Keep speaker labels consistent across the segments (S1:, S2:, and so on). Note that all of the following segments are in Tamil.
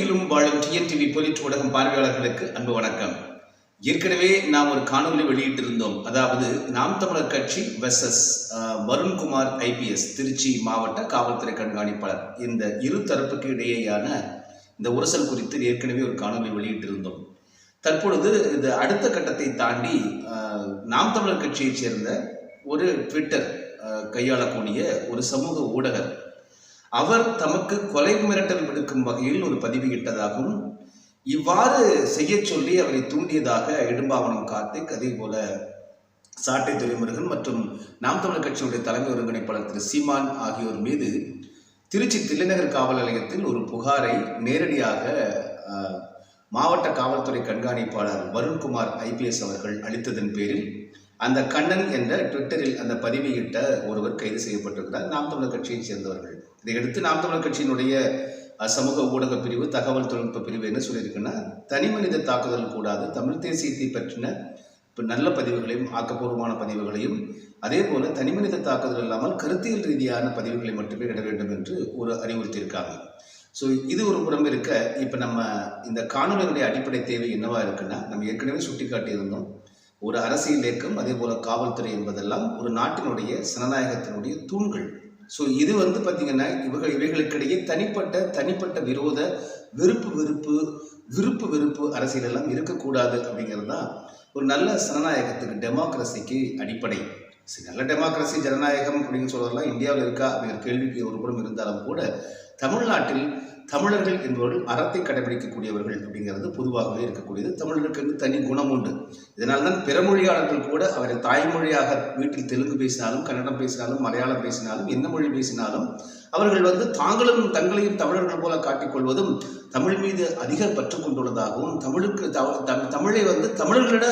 S1: உலகெங்கிலும் வாழும் டிஎன்டிவி பொலிட் ஊடகம் பார்வையாளர்களுக்கு அன்பு வணக்கம். ஏற்கனவே நாம் ஒரு காணொலி வெளியிட்டிருந்தோம். அதாவது நாம் தமிழர் கட்சி வெர்சஸ் வருண்குமார் ஐபிஎஸ் திருச்சி மாவட்ட காவல்துறை கண்காணிப்பாளர். இந்த இரு தரப்புக்கு இடையேயான இந்த உரசல் குறித்து ஏற்கனவே ஒரு காணொலி வெளியிட்டிருந்தோம். தற்பொழுது இந்த அடுத்த கட்டத்தை தாண்டி நாம் தமிழர் கட்சியைச் சேர்ந்த ஒரு ட்விட்டர் கையாளக்கூடிய ஒரு சமூக ஊடகர் அவர் தமக்கு கொலை மிரட்டல் விடுக்கும் வகையில் ஒரு பதிவு இட்டதாகவும் இவ்வாறு செய்ய சொல்லி அவரை தூண்டியதாக இடும்பாவனம் கார்த்திக் அதே போல சாட்டை துறைமுருகன் மற்றும் நாம் தமிழர் கட்சியுடைய தலைமை ஒருங்கிணைப்பாளர் திரு சீமான் ஆகியோர் மீது திருச்சி தில்லைநகர் காவல் நிலையத்தில் ஒரு புகாரை நேரடியாக மாவட்ட காவல்துறை கண்காணிப்பாளர் வருண்குமார் ஐபிஎஸ் அவர்கள் அளித்ததன் பேரில் அந்த கண்ணன் என்ற ட்விட்டரில் அந்த பதிவியிட்ட ஒருவர் கைது செய்யப்பட்டிருக்கிறார். நாம் தமிழர் கட்சியைச் சேர்ந்தவர்கள். இதையடுத்து நாம் தமிழர் கட்சியினுடைய சமூக ஊடக பிரிவு தகவல் தொழில்நுட்ப பிரிவு என்ன சொல்லியிருக்குன்னா தனி மனித தாக்குதல் கூடாது. தமிழ் தேசியத்தை பற்றின இப்போ நல்ல பதிவுகளையும் ஆக்கப்பூர்வமான பதிவுகளையும் அதே போல தனிமனித தாக்குதல் இல்லாமல் கருத்தியல் ரீதியான பதிவுகளை மட்டுமே இட வேண்டும் என்று ஒரு அறிவுறுத்தியிருக்காங்க. ஸோ இது ஒரு புறம் இருக்க இப்போ நம்ம இந்த காணொலிகளுடைய அடிப்படை தேவை என்னவா இருக்குன்னா நம்ம ஏற்கனவே சுட்டி காட்டியிருந்தோம் ஒரு அரசியல் இயக்கம் அதே போல காவல்துறை என்பதெல்லாம் ஒரு நாட்டினுடைய சனநாயகத்தினுடைய தூண்கள். ஸோ இது வந்து பார்த்திங்கன்னா இவர்கள் இவைகளுக்கிடையே தனிப்பட்ட தனிப்பட்ட விரோத வெறுப்பு வெறுப்பு விருப்பு வெறுப்பு அரசியல் எல்லாம் இருக்கக்கூடாது அப்படிங்கிறது தான் ஒரு நல்ல சனநாயகத்துக்கு டெமோக்ரஸிக்கு அடிப்படை. சரி நல்ல டெமோக்ரஸி ஜனநாயகம் அப்படின்னு சொல்றதெல்லாம் இந்தியாவில் இருக்கா? அப்படிங்கிற கேள்விக்கு ஒரு புறம் இருந்தாலும் கூட தமிழ்நாட்டில் தமிழர்கள் என்பவர்கள் அறத்தை கடைபிடிக்கக்கூடியவர்கள் அப்படிங்கிறது பொதுவாகவே இருக்கக்கூடியது. தமிழருக்கு வந்து தனி குணம் உண்டு. இதனால் தான் பிற மொழியாளர்கள் கூட அவரை தாய்மொழியாக வீட்டில் தெலுங்கு பேசினாலும் கன்னடம் பேசினாலும் மலையாளம் பேசினாலும் எந்த மொழி பேசினாலும் அவர்கள் வந்து தாங்களும் தங்களையும் தமிழர்கள் போல காட்டிக்கொள்வதும் தமிழ் மீது அதிக பற்று கொண்டுள்ளதாகவும் தமிழுக்கு தவ- தமிழை வந்து தமிழர்களிட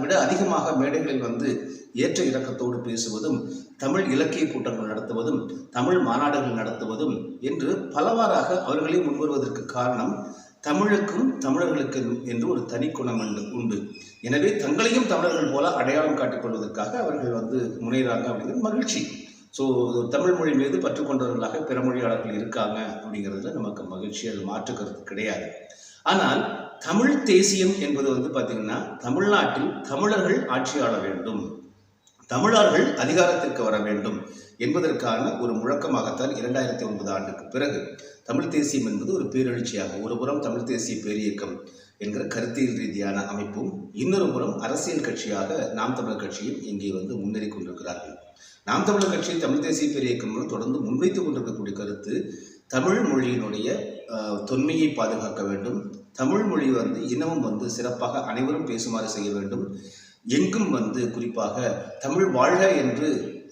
S1: விட அதிகமாக மேடைகளில் வந்து ஏற்ற இறக்கத்தோடு பேசுவதும் தமிழ் இலக்கிய கூட்டங்கள் நடத்துவதும் தமிழ் மாநாடுகள் நடத்துவதும் என்று பலவாறாக அவர்களே முன்வருவதற்கு காரணம் தமிழுக்கும் தமிழர்களுக்கு என்று ஒரு தனி குணம் உண்டு உண்டு. எனவே தங்களையும் தமிழர்கள் போல அடையாளம் காட்டிக்கொள்வதற்காக அவர்கள் வந்து முனைகிறாங்க அப்படிங்கிறது மகிழ்ச்சி. ஸோ தமிழ் மொழி மீது பற்று கொண்டவர்களாக பிற மொழியாளர்கள் இருக்காங்க அப்படிங்கிறதுல நமக்கு மகிழ்ச்சி அது மாற்று கருத்து கிடையாது. ஆனால் தமிழ் தேசியம் என்பது வந்து பார்த்திங்கன்னா தமிழ்நாட்டில் தமிழர்கள் ஆட்சியாள வேண்டும். தமிழர்கள் அதிகாரத்திற்கு வர வேண்டும் என்பதற்கான ஒரு முழக்கமாகத்தான் இரண்டாயிரத்தி ஒன்பது ஆண்டுக்கு பிறகு தமிழ் தேசியம் என்பது ஒரு பேரெழுச்சியாக ஒரு புறம் தமிழ் தேசிய பேரியக்கம் என்கிற கருத்தியல் ரீதியான அமைப்பும் இன்னொரு புறம் அரசியல் கட்சியாக நாம் தமிழர் கட்சியும் இங்கே வந்து முன்னேறி கொண்டிருக்கிறார்கள். நாம் தமிழர் கட்சி தமிழ் தேசிய பேரியக்கம் தொடர்ந்து முன்வைத்துக் கொண்டிருக்கக்கூடிய கருத்து தமிழ் மொழியினுடைய தொன்மையை பாதுகாக்க வேண்டும். தமிழ் மொழி வந்து இன்னமும் வந்து சிறப்பாக அனைவரும் பேசுமாறு செய்ய வேண்டும். எங்கும் வந்து குறிப்பாக தமிழ் வாழ்க என்று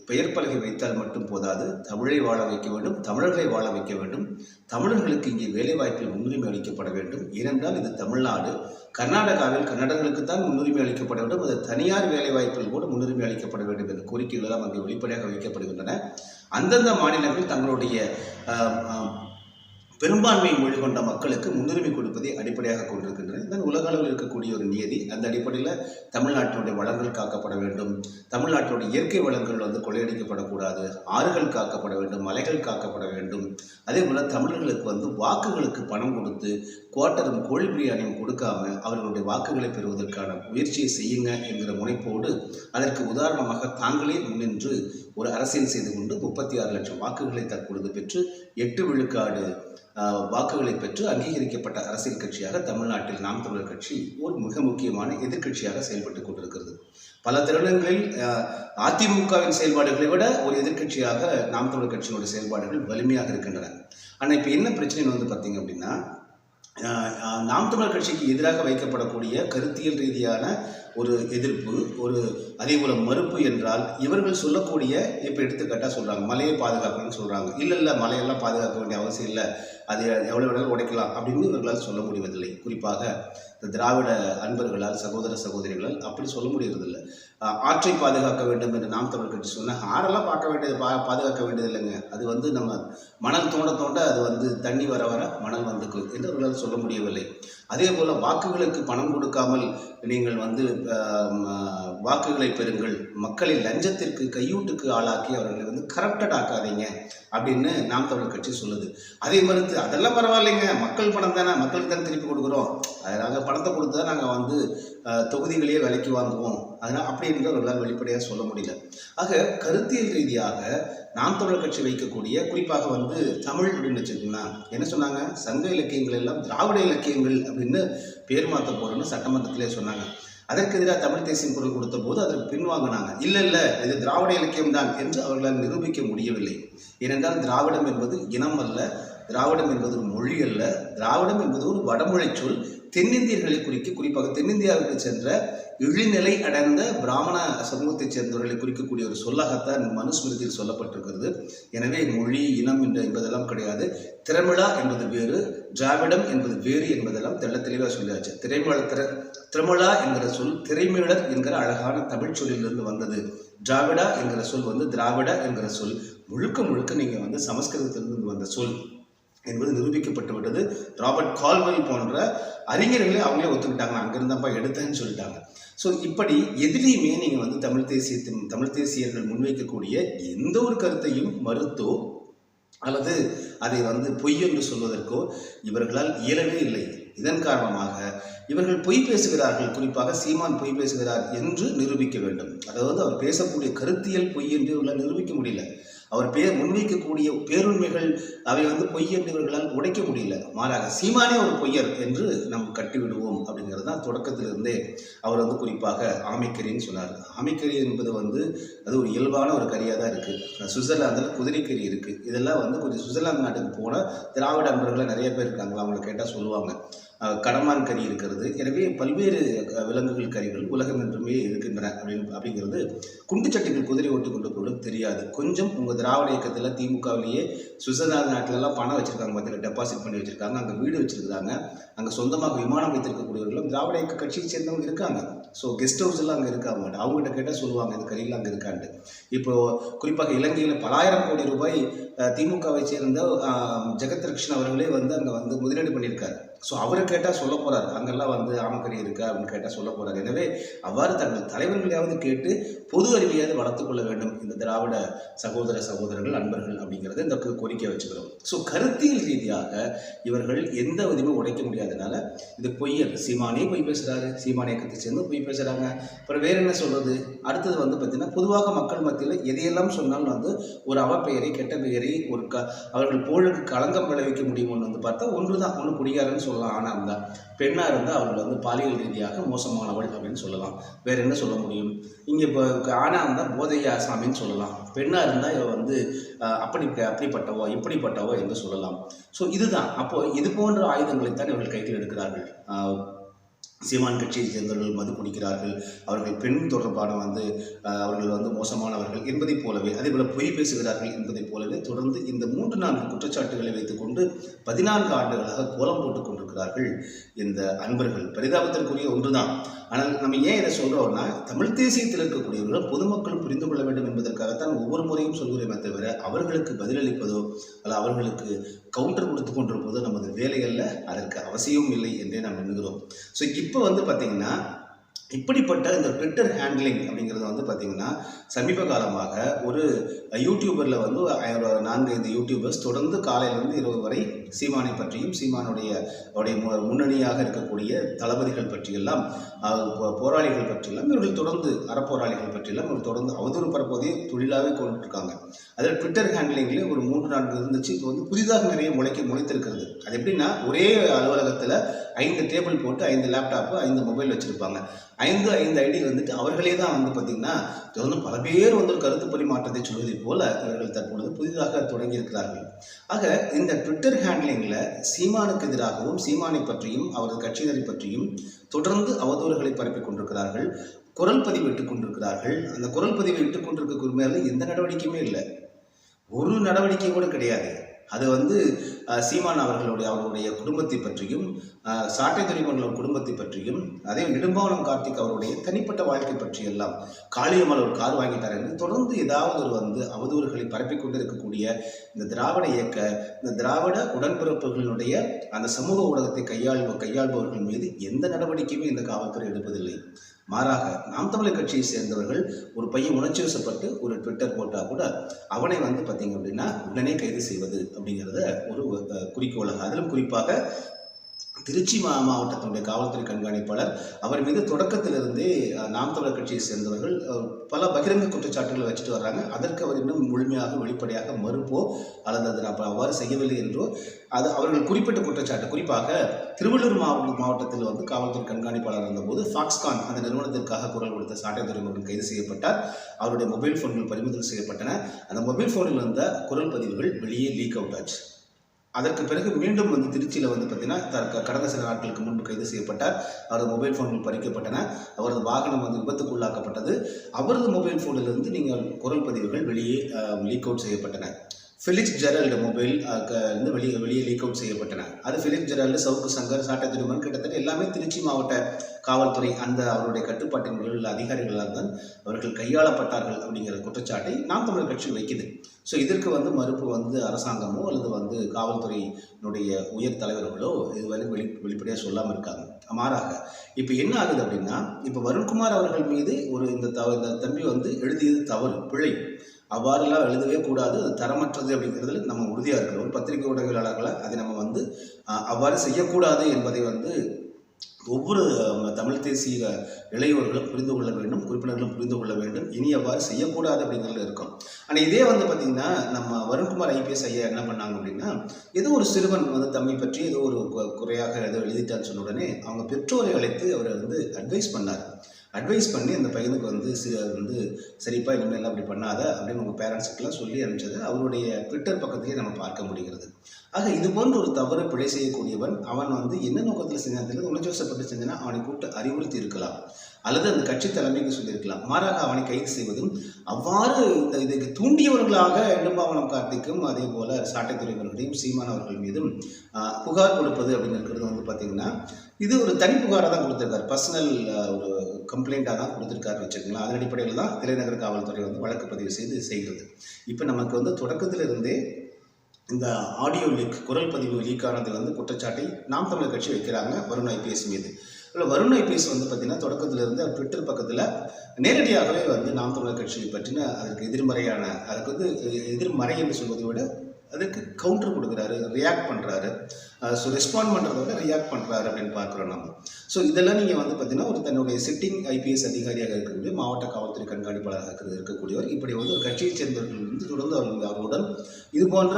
S1: பெயர் பலகை வைத்தால் மட்டும் போதாது. தமிழை வாழ வைக்க வேண்டும் தமிழர்களை வாழ வைக்க வேண்டும். தமிழர்களுக்கு இங்கே வேலைவாய்ப்பில் முன்னுரிமை அளிக்கப்பட வேண்டும். ஏனென்றால் இது தமிழ்நாடு. கர்நாடகாவில் கன்னடர்களுக்கு தான் முன்னுரிமை அளிக்கப்பட வேண்டும். அது தனியார் வேலைவாய்ப்பில் கூட முன்னுரிமை அளிக்கப்பட வேண்டும் என்ற கோரிக்கைகள் எல்லாம் அங்கே வெளிப்படையாக வைக்கப்படுகின்றன. அந்தந்த மாநிலங்கள் தங்களுடைய பெரும்பான்மையை பெரும்பான்மை மொழி கொண்ட மக்களுக்கு முன்னுரிமை கொடுப்பதை அடிப்படையாக கொண்டிருக்கின்றன. தென் உலக அளவில் இருக்கக்கூடிய ஒரு நியதி. அந்த அடிப்படையில் தமிழ்நாட்டினுடைய வளங்கள் காக்கப்பட வேண்டும். தமிழ்நாட்டினுடைய இயற்கை வளங்கள் வந்து கொள்ளையடிக்கப்படக்கூடாது. ஆறுகள் காக்கப்பட வேண்டும் மலைகள் காக்கப்பட வேண்டும். அதே போல் தமிழர்களுக்கு வந்து வாக்குகளுக்கு பணம் கொடுத்து குவார்ட்டரும் கோழி பிரியாணியும் கொடுக்காம அவர்களுடைய வாக்குகளை பெறுவதற்கான முயற்சியை செய்யுங்க என்கிற முனைப்போடு அதற்கு உதாரணமாக தாங்களே முன்னின்று ஒரு அரசியல் செய்து கொண்டு முப்பத்தி ஆறு லட்சம் வாக்குகளை தற்பொழுது பெற்று எட்டு விழுக்காடு வாக்குகளை பெற்று அங்கீகரிக்கப்பட்ட அரசியல் கட்சியாக தமிழ்நாட்டில் நாம் தமிழர் கட்சி ஒரு மிக முக்கியமான எதிர்க்கட்சியாக செயல்பட்டு கொண்டிருக்கிறது. பல தருணங்களில் அதிமுகவின் செயல்பாடுகளை விட ஒரு எதிர்க்கட்சியாக நாம் தமிழர் கட்சியினுடைய செயல்பாடுகள் வலிமையாக இருக்கின்றன. ஆனால் இப்போ என்ன பிரச்சனைன்னு வந்து பார்த்தீங்க அப்படின்னா நாம் தமிழர் கட்சிக்கு எதிராக வைக்கப்படக்கூடிய கருத்தியல் ரீதியான ஒரு எதிர்ப்பு ஒரு அதே போல மறுப்பு என்றால் இவர்கள் சொல்லக்கூடிய இப்போ எடுத்துக்காட்டாக சொல்கிறாங்க மலையை பாதுகாக்கணும்னு சொல்கிறாங்க இல்லை இல்லை மலையெல்லாம் பாதுகாக்க வேண்டிய அவசியம் இல்லை. அது எவ்வளோ வேணாலும் உடைக்கலாம் அப்படின்னு இவர்களால் சொல்ல முடிவதில்லை. குறிப்பாக இந்த திராவிட அன்பர்களால் சகோதர சகோதரிகளால் அப்படி சொல்ல முடியறதில்லை. ஆற்றை பாதுகாக்க வேண்டும் என்று நாம் தமிழ் கட்சி சொன்ன ஆறெல்லாம் பார்க்க வேண்டியது பா பாதுகாக்க வேண்டியது இல்லைங்க. அது வந்து நம்ம மணல் தோண்ட தோண்ட அது வந்து தண்ணி வர வர மணல் வந்துக்கும் என்று அவர்களால் சொல்ல முடியவில்லை. அதே போல் வாக்குகளுக்கு பணம் கொடுக்காமல் நீங்கள் வந்து வாக்குகளை பெறுங்கள். மக்களை லஞ்சத்திற்கு கையூட்டுக்கு ஆளாக்கி அவர்களை வந்து கரப்டட் ஆக்காதீங்க அப்படின்னு நாம் தமிழர் கட்சி சொல்லுது. அதே மறுத்து அதெல்லாம் பரவாயில்லைங்க. மக்கள் பணம் தானே. மக்களுக்கு தானே திருப்பி கொடுக்குறோம். அதனால் பணத்தை கொடுத்து தான் நாங்கள் வந்து தொகுதிகளையே விலைக்கு வாங்குவோம். அதனால் அப்படி என்று அவர்களால் வெளிப்படையாக சொல்ல முடியல. ஆக கருத்தியல் ரீதியாக நாம் தமிழர் கட்சி வைக்கக்கூடிய குறிப்பாக வந்து தமிழ் அப்படின்னு வச்சுக்கோங்களா என்ன சொன்னாங்க? சங்க இலக்கியங்கள் எல்லாம் திராவிட இலக்கியங்கள் அப்படின்னு பேர் மாற்ற போறோம்னு சட்டமன்றத்திலே சொன்னாங்க. அதற்கு எதிராக தமிழ் தேசியம் குரல் கொடுத்த போது அதற்கு பின்வாங்கினாங்க இல்லை இல்லை இது திராவிட இலக்கியம் தான் என்று அவர்களால் நிரூபிக்க முடியவில்லை. ஏனென்றால் திராவிடம் என்பது இனம் அல்ல திராவிடம் என்பது ஒரு மொழி அல்ல திராவிடம் என்பது ஒரு வடமொழி சொல் தென்னிந்தியர்களை குறிக்க குறிப்பாக தென்னிந்தியாவுக்கு சென்ற இழிநிலை அடைந்த பிராமண சமூகத்தைச் சேர்ந்தவர்களை குறிக்கக்கூடிய ஒரு சொல்லாகத்தான் மனுஸ்மிருதியில் சொல்லப்பட்டிருக்கிறது. எனவே மொழி இனம் என்று என்பதெல்லாம் கிடையாது. திரமிழா என்பது வேறு திராவிடம் என்பது வேறு என்பதெல்லாம் தெள்ள தெளிவாக சொல்லியாச்சு. திரைமழ திர திருமிழா என்கிற சொல் திரைமீழர் என்கிற அழகான தமிழ் சொல்லிலிருந்து வந்தது. திராவிடா என்கிற சொல் வந்து திராவிட என்கிற சொல். முழுக்க முழுக்க நீங்கள் வந்து சமஸ்கிருதத்திலிருந்து வந்த சொல். என்பது நிரூபிக்கப்பட்டு விட்டது. ராபர்ட் கால்வெல் போன்ற அறிஞர்களே அவங்களே ஒத்துக்கிட்டாங்க. நான் அங்கிருந்தப்பா எடுத்தேன்னு சொல்லிட்டாங்க. ஸோ இப்படி எதிலையுமே நீங்கள் வந்து தமிழ் தேசியத்தின் தமிழ் தேசியர்கள் முன்வைக்கக்கூடிய எந்த ஒரு கருத்தையும் மறுத்தோ அல்லது அதை வந்து பொய் என்று சொல்வதற்கோ இவர்களால் இயலவே இல்லை. இதன் காரணமாக இவர்கள் பொய் பேசுகிறார்கள். குறிப்பாக சீமான் பொய் பேசுகிறார் என்று நிரூபிக்க வேண்டும். அதாவது அவர் பேசக்கூடிய கருத்தியல் பொய் என்று இவர்களால் நிரூபிக்க முடியல. அவர் பே முன்வைக்கக்கூடிய பேருண்மைகள் அவை வந்து பொய் என்று இவர்களால் உடைக்க முடியல. மாறாக சீமானே ஒரு பொய்யர் என்று நாம் கட்டிவிடுவோம் அப்படிங்கிறது தான் தொடக்கத்திலிருந்தே அவர் வந்து குறிப்பாக ஆமைக்கரின்னு சொன்னார். ஆமைக்கரி என்பது வந்து அது ஒரு இயல்பான ஒரு கரியாக தான் இருக்குது சுவிட்சர்லாந்தில் குதிரைக்கறி இருக்குது இதெல்லாம் வந்து கொஞ்சம் சுவிட்சர்லாந்து நாட்டுக்கு போனால் திராவிட அன்பர்களை நிறைய பேர் இருக்காங்களா? அவங்களை கேட்டால் சொல்லுவாங்க. கடமான் கறி இருக்கிறது. எனவே பல்வேறு விலங்குகள் கறிகள் உலகம் என்றுமே இருக்கின்றன அப்படின்னு அப்படிங்கிறது குண்டுச்சட்டிகள் குதிரை ஓட்டி கொண்டு போடும் தெரியாது. கொஞ்சம் உங்கள் திராவிட இயக்கத்தில் திமுகவிலேயே சுவிட்சர்லாந்து நாட்டிலலாம் பணம் வச்சுருக்காங்க பார்த்தீங்கன்னா டெபாசிட் பண்ணி வச்சுருக்காங்க. அங்கே வீடு வச்சுருக்காங்க அங்கே சொந்தமாக விமானம் வைத்திருக்கக்கூடியவர்களும் திராவிட இயக்க கட்சியை சேர்ந்தவங்க இருக்காங்க. ஸோ கெஸ்ட் ஹவுஸ் எல்லாம் அங்கே இருக்காங்க அவங்ககிட்ட கேட்டால் சொல்லுவாங்க இந்த கறியெல்லாம் அங்கே இருக்கான்ட்டு. இப்போ குறிப்பாக இலங்கையில் பலாயிரம் கோடி ரூபாய் திமுகவை சேர்ந்த ஜெகத் கிருஷ்ணன் அவர்களே வந்து அங்கே வந்து முதலீடு பண்ணியிருக்காரு. ஸோ அவரை கேட்டால் சொல்ல போகிறார் அங்கெல்லாம் வந்து ஆமக்கறி இருக்கா அப்படின்னு கேட்டால் சொல்ல போகிறார் எனவே அவ்வாறு தங்கள் தலைவர்களையாவது கேட்டு பொது அறிவையாவது வளர்த்துக் கொள்ள வேண்டும் இந்த திராவிட சகோதர சகோதரர்கள் அன்பர்கள் அப்படிங்கிறத இந்த கோரிக்கை வச்சுக்கிறோம். ஸோ கருத்தியல் ரீதியாக இவர்கள் எந்த விதமும் உடைக்க முடியாதனால இது பொய்யர் சீமானே பொய் பேசுகிறாரு சீமான் கத்தி சேர்ந்து பொய் பேசுகிறாங்க அப்புறம் வேற என்ன சொல்றது? அடுத்தது வந்து பார்த்தீங்கன்னா பொதுவாக மக்கள் மத்தியில் எதையெல்லாம் சொன்னாலும் வந்து ஒரு அவப்பெயரை கெட்ட பெயரை ஒரு க அவர்கள் புகழுக்கு களங்கம் விளைவிக்க முடியும்னு வந்து பார்த்தா ஒன்று தான் ஒன்று குடியாரன்னு சொல்லலாம். ஆனால் இருந்தால் பெண்ணாக இருந்தால் அவர்கள் வந்து பாலியல் ரீதியாக மோசமானவள் அப்படின்னு சொல்லலாம். வேற என்ன சொல்ல முடியும்? இங்கே இப்போ ஆணாக இருந்தால் போதையா சாமின்னு சொல்லலாம். பெண்ணாக இருந்தால் இவ வந்து அப்படி அப்படிப்பட்டவோ இப்படிப்பட்டவோ என்று சொல்லலாம். ஸோ இதுதான். அப்போது இது போன்ற ஆயுதங்களைத்தான் இவர்கள் கையில் எடுக்கிறார்கள். சீமான் கட்சியைச் சேர்ந்தவர்கள் மது குடிக்கிறார்கள் அவர்கள் பெண் தொடர்பான வந்து அவர்கள் வந்து மோசமானவர்கள் என்பதைப் போலவே அதே போல பொய் பேசுகிறார்கள் என்பதைப் போலவே தொடர்ந்து இந்த மூன்று நான்கு குற்றச்சாட்டுகளை வைத்துக்கொண்டு பதினான்கு ஆண்டுகளாக கோலம் போட்டுக் கொண்டிருக்கிறார்கள் இந்த அன்பர்கள். பரிதாபத்திற்குரிய ஒன்றுதான். ஆனால் நம்ம ஏன் இதை சொல்றோம்னா தமிழ் தேசியத்தில் இருக்கக்கூடியவர்கள் பொதுமக்களும் புரிந்து கொள்ள வேண்டும் என்பதற்காகத்தான் ஒவ்வொரு முறையும் சொல்கிறேமே தவிர அவர்களுக்கு பதிலளிப்பதோ அல்ல அவர்களுக்கு கவுண்டர் கொடுத்து கொண்டிருப்பதோ நமது வேலை அல்ல அதற்கு அவசியமும் இல்லை என்றே நாம் எண்ணுகிறோம் ஸோ இப்போ வந்து பார்த்தீங்கன்னா இப்படிப்பட்ட இந்த ட்விட்டர் ஹேண்ட்லிங் அப்படிங்கிறது வந்து பார்த்தீங்கன்னா சமீப காலமாக ஒரு யூடியூபரில் வந்து நான்கு ஐந்து யூடியூபர்ஸ் தொடர்ந்து காலையிலிருந்து இரவு வரை சீமானை பற்றியும் சீமானுடைய அவருடைய மு- முன்னணியாக இருக்கக்கூடிய தளபதிகள் பற்றியெல்லாம் போராளிகள் பற்றியெல்லாம் இவர்கள் தொடர்ந்து அறப்போராளிகள் பற்றியெல்லாம் இவர்கள் தொடர்ந்து அவதூறு பரப்புவதை தொழிலாகவே கொண்டுருக்காங்க அதில் ட்விட்டர் ஹேண்ட்லிங்கில் ஒரு மூன்று நான்கு இருந்துச்சு. இப்போ வந்து புதிதாக நிறைய முளைக்க முளைத்திருக்கிறது. அது எப்படின்னா ஒரே அலுவலகத்தில் ஐந்து டேபிள் போட்டு ஐந்து லேப்டாப்பு ஐந்து மொபைல் வச்சுருப்பாங்க. ஐந்து ஐந்து ஐடி வந்துட்டு அவர்களே தான் வந்து பார்த்திங்கன்னா தொடர்ந்து பல பேர் வந்து ஒரு கருத்து பரிமாற்றத்தை சொல்வதைப் போல இவர்கள் தற்பொழுது புதிதாக தொடங்கியிருக்கிறார்கள். ஆக இந்த ட்விட்டர் ஹேண்ட்லிங்கில் சீமானுக்கு எதிராகவும் சீமானை பற்றியும் அவரது கட்சியினரை பற்றியும் தொடர்ந்து அவதூறுகளை பரப்பிக் கொண்டிருக்கிறார்கள். குரல் பதிவு இட்டுக் கொண்டிருக்கிறார்கள். அந்த குரல் பதிவை இட்டுக் கொண்டிருக்க மேலே எந்த நடவடிக்கையுமே இல்லை. ஒரு நடவடிக்கை கூட கிடையாது. அது வந்து சீமான் அவர்களுடைய அவருடைய குடும்பத்தை பற்றியும் சாட்டை துறைமுகங்களோட குடும்பத்தை பற்றியும் அதே இடும்பாவனம் கார்த்திக் அவருடைய தனிப்பட்ட வாழ்க்கை பற்றி எல்லாம் காளியம்மாள் ஒரு கார் வாங்கிட்டார் என்று தொடர்ந்து ஏதாவது ஒரு வந்து அவதூறுகளை பரப்பிக் கொண்டிருக்கக்கூடிய இந்த திராவிட இயக்க இந்த திராவிட உடன்பிறப்புகளினுடைய அந்த சமூக ஊடகத்தை கையாள் கையாள்பவர்கள் மீது எந்த நடவடிக்கையுமே இந்த காவல்துறை எடுப்பதில்லை. மாறாக நாம் தமிழர் கட்சியை சேர்ந்தவர்கள் ஒரு பையன் உணர்ச்சி வசப்பட்டு ஒரு ட்விட்டர் போட்டால் கூட அவனை வந்து பார்த்தீங்க அப்படின்னா உடனே கைது செய்வது அப்படிங்கிறத ஒரு குறிக்கோளாக. அதிலும் குறிப்பாக திருச்சி மா மாவட்டத்தினுடைய காவல்துறை கண்காணிப்பாளர் அவர் மீது தொடக்கத்திலிருந்தே நாம் தமிழர் கட்சியை சேர்ந்தவர்கள் பல பகிரங்க குற்றச்சாட்டுகளை வச்சுட்டு வர்றாங்க. அதற்கு அவர் இன்னும் முழுமையாக வெளிப்படையாக மறுப்போ அல்லது அது நான் அவ்வாறு செய்யவில்லை என்றோ அது அவர்கள் குறிப்பிட்ட குற்றச்சாட்டு. குறிப்பாக திருவள்ளூர் மாவட்ட மாவட்டத்தில் வந்து காவல்துறை கண்காணிப்பாளர் இருந்தபோது ஃபாக்ஸ்கான் அந்த நிறுவனத்திற்காக குரல் கொடுத்த சாட்டை துறைமுகன் கைது செய்யப்பட்டார். அவருடைய மொபைல் ஃபோன்கள் பறிமுதல் செய்யப்பட்டன. அந்த மொபைல் ஃபோனில் இருந்த குரல் பதிவுகள் வெளியே லீக் அவுட் ஆச்சு. அதற்கு பிறகு மீண்டும் வந்து திருச்சியில் வந்து பார்த்தீங்கன்னா கடந்த சில நாட்களுக்கு முன்பு கைது செய்யப்பட்டார். அவரது மொபைல் ஃபோன்கள் பறிக்கப்பட்டன. அவரது வாகனம் வந்து விபத்துக்குள்ளாக்கப்பட்டது. அவரது மொபைல் ஃபோனிலிருந்து நீங்கள் குரல் பதிவுகள் வெளியே லீக் அவுட் செய்யப்பட்டன. ஃபிலிக்ஸ் ஜெரல்டு மொபைல் அஹ், வந்து வெளியே வெளியே லீக் அவுட் செய்யப்பட்டன. அது ஃபிலிக்ஸ் ஜெரல்டு சவுக்கு சங்கர் சாட்டை திருமன் கிட்டத்தட்ட எல்லாமே திருச்சி மாவட்ட காவல்துறை அந்த அவருடைய கட்டுப்பாட்டின் உள்ள அதிகாரிகளால் தான் அவர்கள் கையாளப்பட்டார்கள் அப்படிங்கிற குற்றச்சாட்டை நாம் தமிழர் கட்சி வைக்குது. ஸோ இதற்கு வந்து மறுப்பு வந்து அரசாங்கமோ அல்லது வந்து காவல்துறையினுடைய உயர் தலைவர்களோ இதுவரை வெளி வெளிப்படையாக சொல்லாமல் இருக்காங்க. மாறாக இப்போ என்ன ஆகுது அப்படின்னா இப்போ வருண்குமார் அவர்கள் மீது ஒரு இந்த த இந்த தம்பி வந்து எழுதியது தவறு பிழை. அவ்வாறெல்லாம் எழுதவே கூடாது. அது தரமற்றது அப்படிங்கிறதுல நம்ம உறுதியாக இருக்கிறோம் ஒரு பத்திரிகை ஊடகவியலாளர்களை அதை நம்ம வந்து அவ்வாறு செய்யக்கூடாது என்பதை வந்து ஒவ்வொரு தமிழ் தேசிய இளையோர்களும் புரிந்து கொள்ள வேண்டும். உறுப்பினர்களும் புரிந்து கொள்ள வேண்டும். இனி அவ்வாறு செய்யக்கூடாது அப்படிங்கிறது இருக்கும். ஆனால் இதே வந்து பார்த்திங்கன்னா நம்ம வருண்குமார் ஐபிஎஸ் ஐயா என்ன பண்ணாங்க அப்படின்னா ஏதோ ஒரு சிறுவன் வந்து தம்மை பற்றி ஏதோ ஒரு குறையாக ஏதோ எழுதிட்டான்னு சொன்ன உடனே அவங்க பெற்றோரை அழைத்து அவரை வந்து அட்வைஸ் பண்ணார். அட்வைஸ் பண்ணி அந்த பையனுக்கு வந்து சி வந்து சரிப்பா இனிமேல் அப்படி பண்ணாத அப்படின்னு உங்கள் பேரண்ட்ஸுக்கெல்லாம் சொல்லி அனுப்பிச்சது. அவருடைய ட்விட்டர் பக்கத்துலேயே நம்ம பார்க்க முடிகிறது. ஆக இது போன்ற ஒரு தவறு பிழை செய்யக்கூடியவன் அவன் வந்து என்ன நோக்கத்தில் செஞ்சான் தெரியல. உணர்ச்சி வசப்பட்டு அவனை கூப்பிட்டு அறிவுறுத்தி இருக்கலாம். அல்லது அந்த கட்சி தலைமைக்கு சொல்லியிருக்கலாம். மாறாக அவனை கைது செய்வதும் அவ்வாறு இந்த இதுக்கு தூண்டியவர்களாக எண்ணும்பாவனம் கார்த்திக்கும் அதே போல சாட்டைத்துறையினருடையும் சீமான் அவர்கள் மீதும் புகார் கொடுப்பது அப்படின்னு இருக்கிறது வந்து பார்த்தீங்கன்னா இது ஒரு தனி புகாராக தான் கொடுத்துருக்காரு. பர்சனல் ஒரு கம்ப்ளைண்ட்டாக தான் கொடுத்துருக்காருன்னு வச்சுக்கோங்களேன். அதன் அடிப்படையில் தான் தலைநகர் காவல்துறை வந்து வழக்கு பதிவு செய்து செய்கிறது. இப்போ நமக்கு வந்து தொடக்கத்திலிருந்தே இந்த ஆடியோ லீக் குரல் பதிவு லீக் ஆனது வந்து குற்றச்சாட்டை நாம் தமிழர் கட்சி வைக்கிறாங்க வருண் ஐபிஎஸ் மீது. இல்லை வருண் ஐபிஎஸ் வந்து பார்த்தீங்கன்னா தொடக்கத்திலிருந்து ட்விட்டர் பக்கத்தில் நேரடியாகவே வந்து நாம் தமிழர் கட்சியை பற்றின அதற்கு எதிர்மறையான அதுக்கு வந்து எதிர்மறை என்று சொல்வதை விட அதுக்கு கவுண்டர் கொடுக்குறாரு ரியாக்ட் பண்ணுறாரு ஸோ ரெஸ்பாண்ட் பண்ணுறத விட ரியாக்ட் பண்ணுறாரு அப்படின்னு பார்க்குறோம் நம்ம. ஸோ இதெல்லாம் நீங்கள் வந்து பார்த்தீங்கன்னா ஒரு தன்னுடைய சிட்டிங் ஐபிஎஸ் அதிகாரியாக இருக்கக்கூடிய மாவட்ட காவல்துறை கண்காணிப்பாளராக இருக்கிறது இருக்கக்கூடியவர் இப்படி வந்து ஒரு கட்சியைச் சேர்ந்தவர்கள் வந்து தொடர்ந்து அவர்கள் அவருடன் இது போன்ற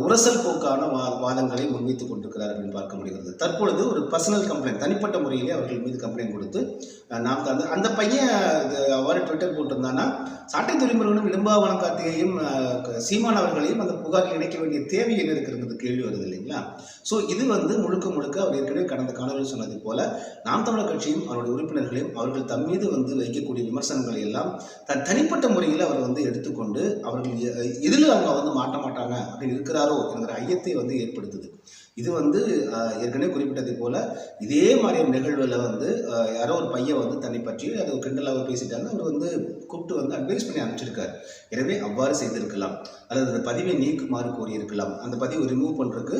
S1: உரசல் போக்கான வா வாதங்களை முன்வைத்துக் கொண்டிருக்கிறார் அப்படின்னு பார்க்க முடிகிறது. தற்பொழுது ஒரு பர்சனல் கம்ப்ளைண்ட் தனிப்பட்ட முறையிலே அவர்கள் மீது கம்ப்ளைண்ட் கொடுத்து நாம் அந்த அந்த பையன் அவ்வாறு ட்விட்டர் போட்டிருந்தான்னா சாட்டை துறைமுருகனும் இடும்பாவனம் கார்த்திகையும் சீமான் அவர்களையும் அந்த புகாரில் இணைக்க வேண்டிய தேவை என்ன இருக்கிறது கேள்வி வருது இல்லைங்களா? ஸோ இது வந்து முழுக்க முழுக்க அவர் ஏற்கனவே கடந்த காலங்களில் சொன்னது போல நாம் தமிழர் கட்சியும் அவருடைய உறுப்பினர்களையும் அவர்கள் தம் மீது வந்து வைக்கக்கூடிய விமர்சனங்களை எல்லாம் தன் தனிப்பட்ட முறையில் அவர் வந்து எடுத்துக்கொண்டு அவர்கள் எ- எதில் அவங்க வந்து மாட்ட மாட்டாங்க அப்படின்னு இருக்கிறாரோ என்கிற ஐயத்தை வந்து ஏற்படுத்துது. இது வந்து ஏற்கனவே குறிப்பிட்டதை போல இதே மாதிரியான நிகழ்வில் வந்து யாரோ ஒரு பையன் வந்து தன்னை பற்றி அது கிண்டலாக பேசிட்டாங்க அவர் வந்து கூப்பிட்டு வந்து அட்வைஸ் பண்ணி அனுப்பிச்சிருக்காரு. எனவே அவ்வாறு செய்திருக்கலாம். அல்லது அந்த பதிவை நீக்குமாறு கோரியிருக்கலாம். அந்த பதிவை ரிமூவ் பண்ணுறதுக்கு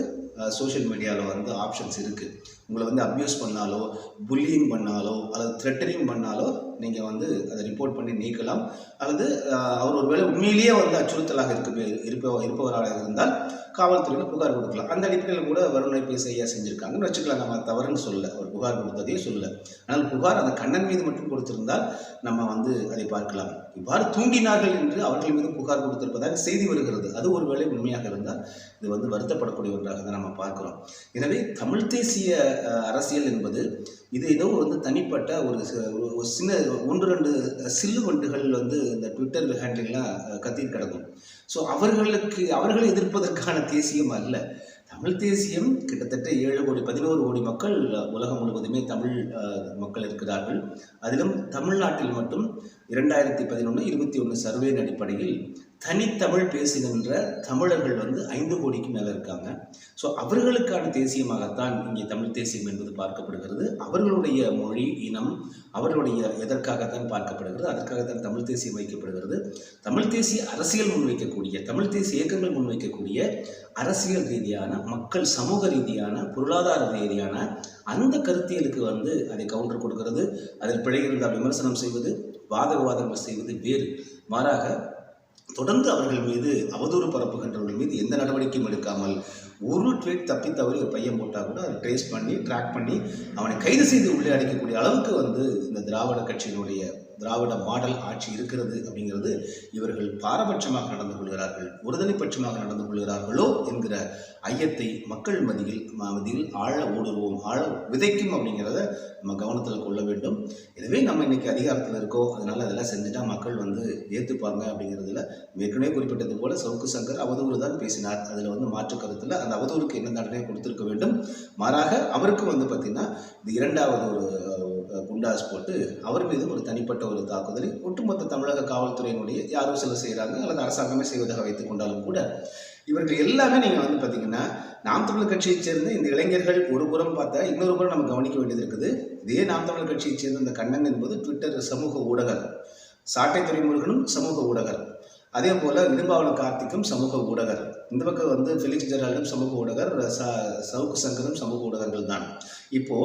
S1: சோஷியல் மீடியாவில் வந்து ஆப்ஷன்ஸ் இருக்குது உங்களை வந்து அப்யூஸ் பண்ணாலோ புல்லிங் பண்ணாலோ அல்லது த்ரெட்டனிங் பண்ணாலோ நீங்கள் வந்து அதை ரிப்போர்ட் பண்ணி நீக்கலாம். அல்லது அவர் ஒருவேளை உண்மையிலேயே வந்து அச்சுறுத்தலாக இருக்க இருப்ப இருப்பவராக இருந்தால் காவல்துறையில் புகார் கொடுக்கலாம். அந்த அடிப்படையில் கூட வருண் ஐபிஎஸ் ஐயா செஞ்சுருக்காங்கன்னு வச்சுக்கலாம் நம்ம தவறுன்னு சொல்ல ஒரு புகார் கொடுத்ததையும் சொல்ல ஆனால் புகார் அந்த கண்ணன் மீது மட்டும் கொடுத்திருந்தால் நம்ம வந்து அதை பார்க்கலாம். இவ்வாறு தூண்டினார்கள் என்று அவர்கள் மீது புகார் கொடுத்திருப்பதாக செய்தி வருகிறது. அது ஒருவேளை உண்மையாக இருந்தால் இது வந்து வருத்தப்படக்கூடிய ஒன்றாக தான் நம்ம பார்க்கிறோம். எனவே தமிழ் தேசிய அரசியல் என்பது இது ஏதோ வந்து தனிப்பட்ட ஒரு ஒரு- ஒரு சின்ன ஒன்று ரெண்டு சில்லு வண்டுகள் வந்து இந்த ட்விட்டர் ஹேண்டில்லாம் கத்திட்டு கிடக்கும். ஸோ அவர்களுக்கு அவர்களை எதிர்ப்பதற்கான தேசியம் அல்ல. தமிழ் தேசியம் கிட்டத்தட்ட ஏழு கோடி பதினோரு கோடி மக்கள் உலகம் முழுவதுமே தமிழ் மக்கள் இருக்கிறார்கள். அதிலும் தமிழ்நாட்டில் மட்டும் இரண்டாயிரத்தி பதினொன்று இருபத்தி ஒன்று சர்வேயின் அடிப்படையில் தனித்தமிழ் பேசுகின்ற தமிழர்கள் வந்து ஐந்து கோடிக்கு மேலே இருக்காங்க. ஸோ அவர்களுக்கான தேசியமாகத்தான் இங்கே தமிழ் தேசியம் என்பது பார்க்கப்படுகிறது. அவர்களுடைய மொழி இனம் அவர்களுடைய எதற்காகத்தான் பார்க்கப்படுகிறது அதற்காகத்தான் தமிழ் தேசியம் வைக்கப்படுகிறது. தமிழ் தேசிய அரசியல் முன்வைக்கக்கூடிய தமிழ் தேசிய இயக்கங்கள் முன்வைக்கக்கூடிய அரசியல் ரீதியான மக்கள் சமூக ரீதியான பொருளாதார ரீதியான அந்த கருத்தியலுக்கு வந்து அதை கவுண்டர் கொடுக்கிறது. அதில் பிழை இருந்தால் விமர்சனம் செய்வது வாத விவாதங்கள் செய்வது வேறு. மாறாக தொடர்ந்து அவர்கள் மீது அவதூறு பரப்புகின்றவர்கள் மீது எந்த நடவடிக்கையும் எடுக்காமல் ஒரு ட்வீட் தப்பி தவறி ஒரு பையன் போட்டால் கூட அதை ட்ரேஸ் பண்ணி ட்ராக் பண்ணி அவனை கைது செய்து உள்ளே அடைக்கக்கூடிய அளவுக்கு வந்து இந்த திராவிட கட்சியினுடைய திராவிட மாடல் ஆட்சி இருக்கிறது அப்படிங்கிறது இவர்கள் பாரபட்சமாக நடந்து கொள்கிறார்கள். ஒருதலைப்பட்சமாக நடந்து கொள்கிறார்களோ என்கிற ஐயத்தை மக்கள் மதியில் மதியில் ஆழ ஊடுருவோம் ஆழ விதைக்கும் அப்படிங்கிறத நம்ம கவனத்தில் கொள்ள வேண்டும். எனவே நம்ம இன்னைக்கு அதிகாரத்தில் இருக்கோம். அதனால் அதெல்லாம் செஞ்சுட்டா மக்கள் வந்து ஏற்றுப்பாங்க அப்படிங்கிறதுல ஏற்கனவே குறிப்பிட்டது போல சவுக்கு சங்கர் அவதூறு தான் பேசினார். அதில் வந்து மாற்று கருத்தில் அந்த அவதூறுக்கு என்ன தண்டனை கொடுத்திருக்க வேண்டும்? மாறாக அவருக்கு வந்து பார்த்திங்கன்னா இது இரண்டாவது ஒரு குண்டாஸ் போட்டு அவர் மீது ஒரு தனிப்பட்ட ஒரு தாக்குதலை ஒட்டுமொத்த தமிழக காவல்துறையினுடைய யாரும் சிலர் செய்கிறாங்க அல்லது அரசாங்கமே செய்வதாக வைத்துக் கொண்டாலும் கூட இவர்கள் எல்லாமே நீங்கள் வந்து பார்த்தீங்கன்னா நாம் தமிழர் கட்சியைச் சேர்ந்த இந்த இளைஞர்கள் ஒரு புறம் பார்த்தா இன்னொரு புறம் நம்ம கவனிக்க வேண்டியது இருக்குது. இதே நாம் தமிழர் கட்சியைச் சேர்ந்த இந்த கண்ணன் என்பது ட்விட்டர் சமூக ஊடகர். சாட்டை துறைமுருகனும் சமூக ஊடகர். அதே போல் இடும்பாவன கார்த்திக்கும் சமூக ஊடகர். இந்த பக்கம் வந்து ஃபிலிக்ஸ் ஜெரால்டும் சமூக ஊடகர் சவுக்கு சங்கரும் சமூக ஊடகங்கள் தான். இப்போ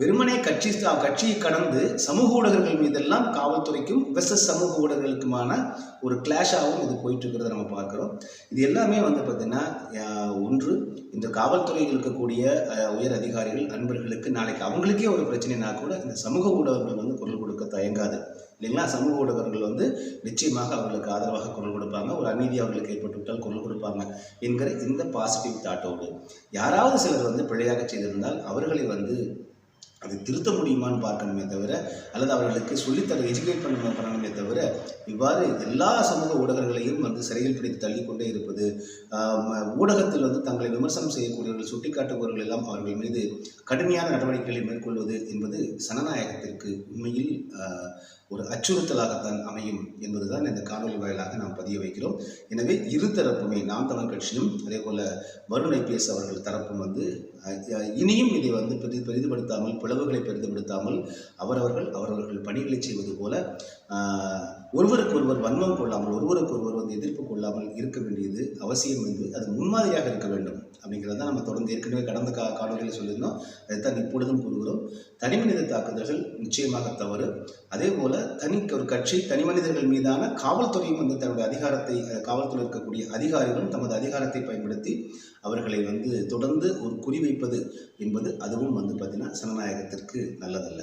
S1: வெறுமனே கட்சி கட்சியை கடந்து சமூக ஊடகர்கள் மீதெல்லாம் காவல்துறைக்கும் வெசஸ் சமூக ஊடகங்களுக்குமான ஒரு கிளாஷாகவும் இது போயிட்டு இருக்கிறத நம்ம பார்க்குறோம். இது எல்லாமே வந்து பார்த்திங்கன்னா ஒன்று இந்த காவல்துறையில் இருக்கக்கூடிய உயர் அதிகாரிகள் நண்பர்களுக்கு நாளைக்கு அவங்களுக்கே ஒரு பிரச்சனைனா கூட இந்த சமூக ஊடகங்கள் வந்து குரல் கொடுக்க தயங்காது. இல்லைங்களா சமூக ஊடகங்கள் வந்து நிச்சயமாக அவர்களுக்கு ஆதரவாக குரல் கொடுப்பாங்க. ஒரு அநீதி அவர்களுக்கு ஏற்பட்டுவிட்டால் குரல் கொடுப்பாங்க என்கிற இந்த பாசிட்டிவ் தாட்டோடு யாராவது சிலர் வந்து பிழையாக செய்திருந்தால் அவர்களை வந்து அது திருத்த முடியுமான்னு பார்க்கணுமே தவிர அல்லது அவர்களுக்கு சொல்லித்தர எஜுகேட் பண்ண பண்ணணுமே தவிர இவ்வாறு எல்லா சமூக ஊடகங்களையும் வந்து சிறையில் பிடித்து தள்ளிக்கொண்டே இருப்பது ஊடகத்தில் வந்து தங்களை விமர்சனம் செய்யக்கூடியவர்கள் சுட்டிக்காட்டுபவர்கள் எல்லாம் அவர்கள் மீது கடுமையான நடவடிக்கைகளை மேற்கொள்வது என்பது சனநாயகத்திற்கு உண்மையில் ஒரு அச்சுறுத்தலாகத்தான் அமையும் என்பதுதான் இந்த காணொலி வாயிலாக நாம் பதிய வைக்கிறோம். எனவே இரு தரப்புமே நாம் தமிழ் கட்சியும் அதே போல வருண் ஐபிஎஸ் அவர்கள் தரப்பும் வந்து இனியும் இதை வந்து பெரிது பெரிதுபடுத்தாமல் பிளவுகளை பெரிதுபடுத்தாமல் அவரவர்கள் அவரவர்கள் பணிகளை செய்வது போல ஒருவருக்கொருவர் வன்மம் கொள்ளாமல் ஒருவருக்கொருவர் வந்து எதிர்ப்பு கொள்ளாமல் இருக்க வேண்டியது அவசியம் என்று அது முன்மாதிரியாக இருக்க வேண்டும் அப்படிங்கிறத நம்ம தொடர்ந்து ஏற்கனவே கடந்த கா காணொலியில் சொல்லியிருந்தோம். அதைத்தான் இப்பொழுதும் கூறுகிறோம். தனி மனித தாக்குதல்கள் நிச்சயமாக தவறு. அதே போல தனி ஒரு கட்சி தனி மனிதர்கள் மீதான காவல்துறையும் வந்து தன்னுடைய அதிகாரத்தை காவல்துறை இருக்கக்கூடிய அதிகாரிகளும் தமது அதிகாரத்தை பயன்படுத்தி அவர்களை வந்து தொடர்ந்து ஒரு குறிவைப்பது என்பது அதுவும் வந்து பார்த்தீங்கன்னா சனநாயகத்திற்கு நல்லதல்ல.